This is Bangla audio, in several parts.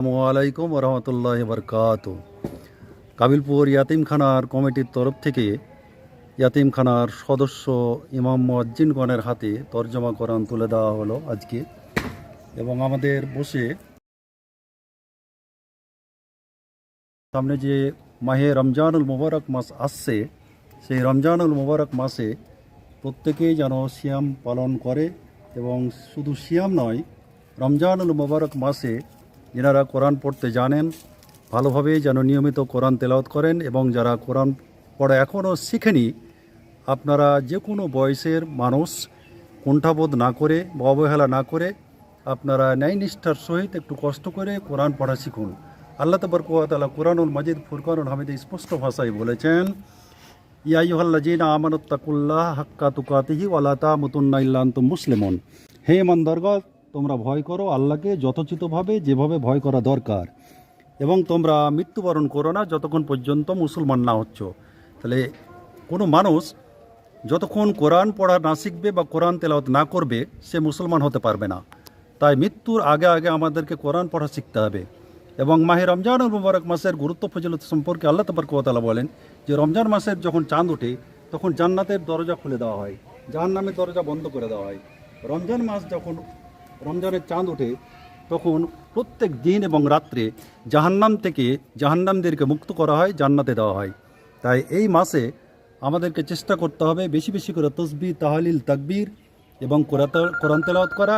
আসসালামু আলাইকুম রহমতুল্লাহ বরকাত কাবিলপুর ইয়াতিমখানার কমিটির তরফ থেকে ইয়াতিমখানার সদস্য ইমাম মজ্জিনগণের হাতে তর্জমা কোরআন তুলে দেওয়া হলো আজকে। এবং আমাদের বসে সামনে যে মাহে রমজানুল মুবারক মাস আসছে, সেই রমজানুল মুবারক মাসে প্রত্যেকেই যেন সিয়াম পালন করে এবং শুধু সিয়াম নয়, রমজানুল মুবারক মাসে যেনারা কোরআন পড়তে জানেন ভালোভাবে যেন নিয়মিত কোরআন তেলাওত করেন এবং যারা কোরআন পড়া এখনও শিখেনি, আপনারা যে কোনো বয়সের মানুষ কুণ্ঠাবোধ না করে বা অবহেলা না করে আপনারা ন্যায়নিষ্ঠার সহিত একটু কষ্ট করে কোরআন পড়া শিখুন। আল্লাহ তবরকালা কোরআনুল মাজিদ ফুরকানুল হামিদে স্পষ্ট ভাষায় বলেছেন ইয়াইহল্লাজিনা আমানুত্তাকুল্লাহ হাক্কা তুকাতিহি ওয়ালাতা মুতুন্না ইল্লান্তুম মুসলিমন। হে ইমানদারগণ তোমরা ভয় করো আল্লাহকে যথোচিতভাবে যেভাবে ভয় করা দরকার। এবং তোমরা মৃত্যুবরণ করো না যতক্ষণ পর্যন্ত মুসলমান না হচ্ছ। তাহলে কোনো মানুষ যতক্ষণ কোরআন পড়া না শিখবে বা কোরআন তেলাওয়াত না করবে, সে মুসলমান হতে পারবে না। তাই মৃত্যুর আগে আগে আমাদেরকে কোরআন পড়া শিখতে হবে। এবং মাহে রমজান মুবারক মাসের গুরুত্ব ফজিলত সম্পর্কে আল্লাহ তবরকতালা বলেন যে, রমজান মাসের যখন চাঁদ ওঠে, তখন জান্নাতের দরজা খুলে দেওয়া হয়, জাহান্নামের দরজা বন্ধ করে দেওয়া হয়। রমজান মাস যখন রমজানের চাঁদ ওঠে, তখন প্রত্যেক দিন এবং রাত্রে জাহান্নাম থেকে জাহান্নামদেরকে মুক্ত করা হয়, জান্নাতে দেওয়া হয়। তাই এই মাসে আমাদেরকে চেষ্টা করতে হবে বেশি বেশি করে তসবি তাহালিল, তাকবির এবং কোরআন তেলাওয়াত করা,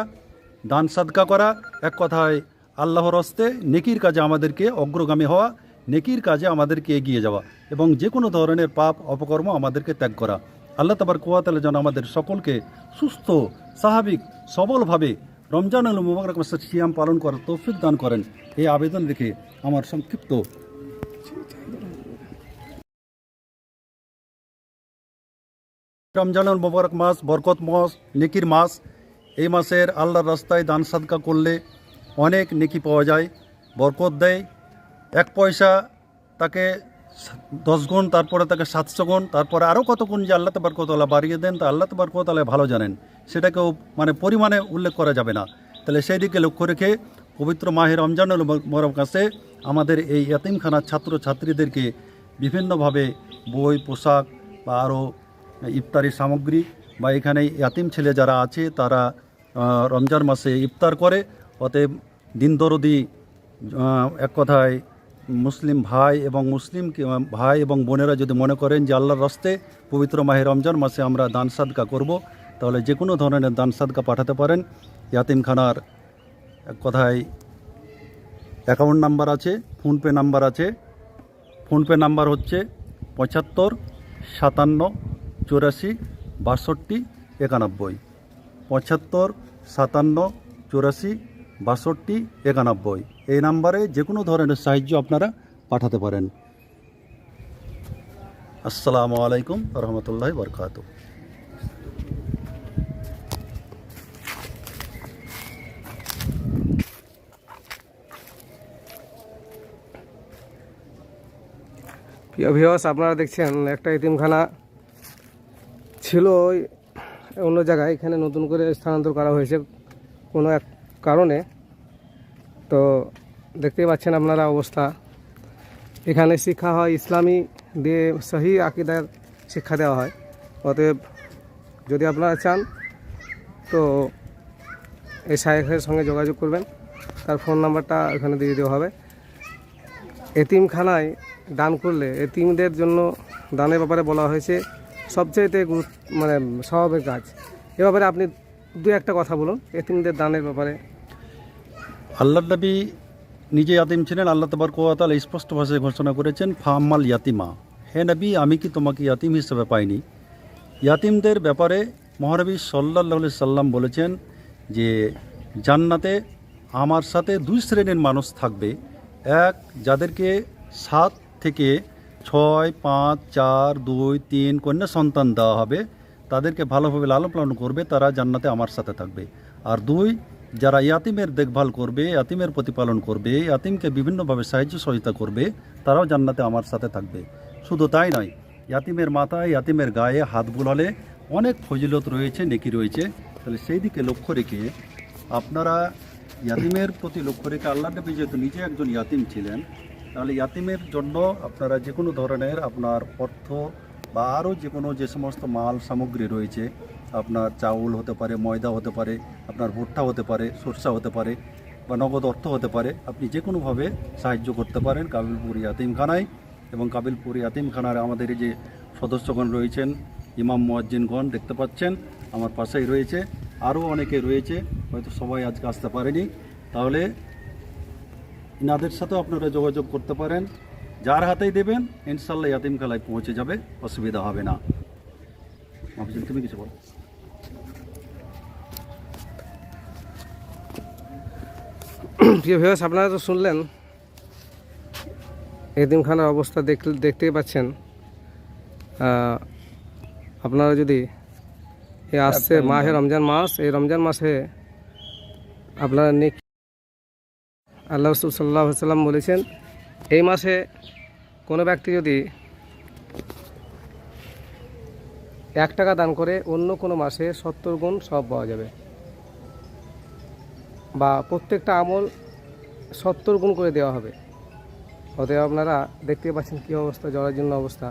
দান সাদকা করা। এক কথায় আল্লাহর হস্তে নেকির কাজে আমাদেরকে অগ্রগামী হওয়া, নেকির কাজে আমাদেরকে এগিয়ে যাওয়া এবং যে কোনো ধরনের পাপ, অপকর্ম আমাদেরকে ত্যাগ করা। আল্লাহ তাবার কোয়াতালে যেন আমাদের সকলকে সুস্থ, স্বাভাবিক, সবলভাবে রমজান আল মুবারক মাসের সিয়াম পালন করার তৌফিক দান করেন। এই আবেদন রেখে আমার সংক্ষিপ্ত রমজান রমজানুল মোবারক মাস, বরকত মাস, নেকির মাস। এই মাসের আল্লাহর রাস্তায় দান সাদকা করলে অনেক নেকি পাওয়া যায়, বরকত দেয়। এক পয়সা তাকে দশ গুণ, তারপরে তাকে সাতশো গুণ, তারপরে আরও কত গুণ যে আল্লাহ তবরকতলা বাড়িয়ে দেন, তা আল্লাহ তবরকতলা ভালো জানেন। সেটাকেও মানে পরিমাণে উল্লেখ করা যাবে না। তাহলে সেই দিকে লক্ষ্য রেখে পবিত্র মাহের রমজানুল মরম কাছে আমাদের এই এতিমখানার ছাত্র ছাত্রীদেরকে বিভিন্নভাবে বই, পোশাক বা আরও ইফতারি সামগ্রী বা এখানে ইয়াতিম ছেলে যারা আছে, তারা রমজান মাসে ইফতার করে। অতএব দিন দরদি এক কথায় মুসলিম ভাই এবং মুসলিম ভাই এবং বোনেরা যদি মনে করেন যে আল্লাহর রস্তে পবিত্র মাহে রমজান মাসে আমরা দান সাদকা করব, তাহলে যে কোনো ধরনের দান সাদকা পাঠাতে পারেন। ইয়াতিমখানার কথায় অ্যাকাউন্ট নাম্বার আছে, ফোনপে নাম্বার আছে। ফোনপে নাম্বার হচ্ছে পঁচাত্তর, সাতান্ন, চুরাশি, বাষট্টি, একানব্বই। পঁচাত্তর, সাতান্ন, চুরাশি বাষট্টি, একানব্বই। এই নাম্বারে যে কোনো ধরনের সাহায্য আপনারা পাঠাতে পারেন। আসসালামু আলাইকুম রহমতুল্লাহ বরকাত প্রিয় ভিওস আপনারা দেখছেন একটা এতিমখানা ছিল অন্য জায়গায়। এখানে নতুন করে স্থানান্তর করা হয়েছে কোনো এক কারণে তো দেখতেই পাচ্ছেন আপনারা অবস্থা। এখানে শিক্ষা হয় ইসলামী দিয়ে সহি আকিদার শিক্ষা দেওয়া হয়। অতএব যদি আপনারা চান, তো এই শায়েখের সঙ্গে যোগাযোগ করবেন। তার ফোন নাম্বারটা এখানে দিয়ে দেওয়া হবে। এতিমখানায় দান করলে এতিমদের জন্য দানের ব্যাপারে বলা হয়েছে সবচেয়েতে গুরুত্ব মানে স্বভাবের কাজ। এ ব্যাপারে আপনি দু একটা কথা বলুন, এতিমদের দানের ব্যাপারে। আল্লাহ নবী নিজে ইয়াতিম ছিলেন, আল্লাহ তবর কোয়াতাল স্পষ্ট ভাষায় ঘোষণা করেছেন ফাম্মাল ইয়াতিমা। হে নবী, আমি কি তোমাকে ইয়াতিম হিসেবে পাইনি? ইয়াতিমদের ব্যাপারে মহানবী সাল্লাহ সাল্লাম বলেছেন যে, জান্নাতে আমার সাথে দুই শ্রেণির মানুষ থাকবে। এক, যাদেরকে সাত থেকে ছয়, পাঁচ, চার, দুই, তিন কন্যা সন্তান দেওয়া হবে, তাদেরকে ভালোভাবে লালন পালন করবে, তারা জান্নাতে আমার সাথে থাকবে। আর দুই যারা ইয়াতিমের দেখভাল করবে, ইয়াতিমের প্রতিপালন করবে, ইয়াতিমকে বিভিন্নভাবে সাহায্য সহযোগিতা করবে, তারাও জান্নাতে আমার সাথে থাকবে। শুধু তাই নয়, ইয়াতিমের মাথায়, ইয়াতিমের গায়ে হাত বুলালে অনেক ফজিলত রয়েছে, নেকি রয়েছে। তাহলে সেই দিকে লক্ষ্য রেখে আপনারা ইয়াতিমের প্রতি লক্ষ্য রেখে আল্লাহ নবী যেহেতু নিজে একজন ইয়াতিম ছিলেন, তাহলে ইয়াতিমের জন্য আপনারা যে কোনো ধরনের আপনার অর্থ বা আরও যে কোনো যে সমস্ত মাল সামগ্রী রয়েছে আপনার চাউল হতে পারে, ময়দা হতে পারে, আপনার ভুট্টা হতে পারে, সরষা হতে পারে বা নগদ অর্থ হতে পারে, আপনি যে কোনোভাবে সাহায্য করতে পারেন কাবিলপুর ইয়াতিমখানায়। এবং কাবিলপুর ইয়াতিমখানার আমাদের যে সদস্যগণ রয়েছেন, ইমাম মুয়াজ্জিনগণ, দেখতে পাচ্ছেন, আমার পাশেই রয়েছে, আরও অনেকে রয়েছে, হয়তো সবাই আজকে আসতে পারেনি। তাহলে ইনাদের সাথেও আপনারা যোগাযোগ করতে পারেন, যার হাতেই দেবেন ইনশাল্লাহ ইয়াতিম খেলায় পৌঁছে যাবে, অসুবিধা হবে না। তুমি কিছু বলো। প্রিয় ভিউয়ার্স আপনারা তো শুনলেন। এতিমখানার অবস্থা দেখ দেখতেই পাচ্ছেন। আপনারা যদি এ আসছে মাহে রমজান মাস এই রমজান মাসে আপনারা নেক আল্লাহ রসুল সাল্লাহ সাল্লাম বলেছেন এই মাসে কোনো ব্যক্তি যদি এক টাকা দান করে অন্য কোনো মাসে সত্তর গুণ সব পাওয়া যাবে। বা প্রত্যেকটা আমল সত্তর গুণ করে দেওয়া হবে। অতএব আপনারা দেখতে পাচ্ছেন কী অবস্থা জলের জন্য অবস্থা।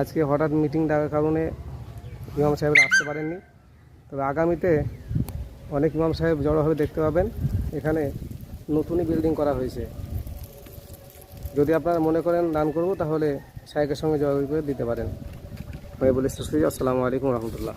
আজকে হঠাৎ মিটিং ডাকার কারণে ইমাম সাহেবরা আসতে পারেননি। তবে আগামীতে অনেক ইমাম সাহেব জড়োভাবে দেখতে পাবেন। এখানে নতুনই বিল্ডিং করা হয়েছে। যদি আপনারা মনে করেন দান করব, তাহলে সাহেবের সঙ্গে যোগাযোগ করে দিতে পারেন। আমি বলে শেষ আসসালামু আলাইকুম রহমতুল্লাহ।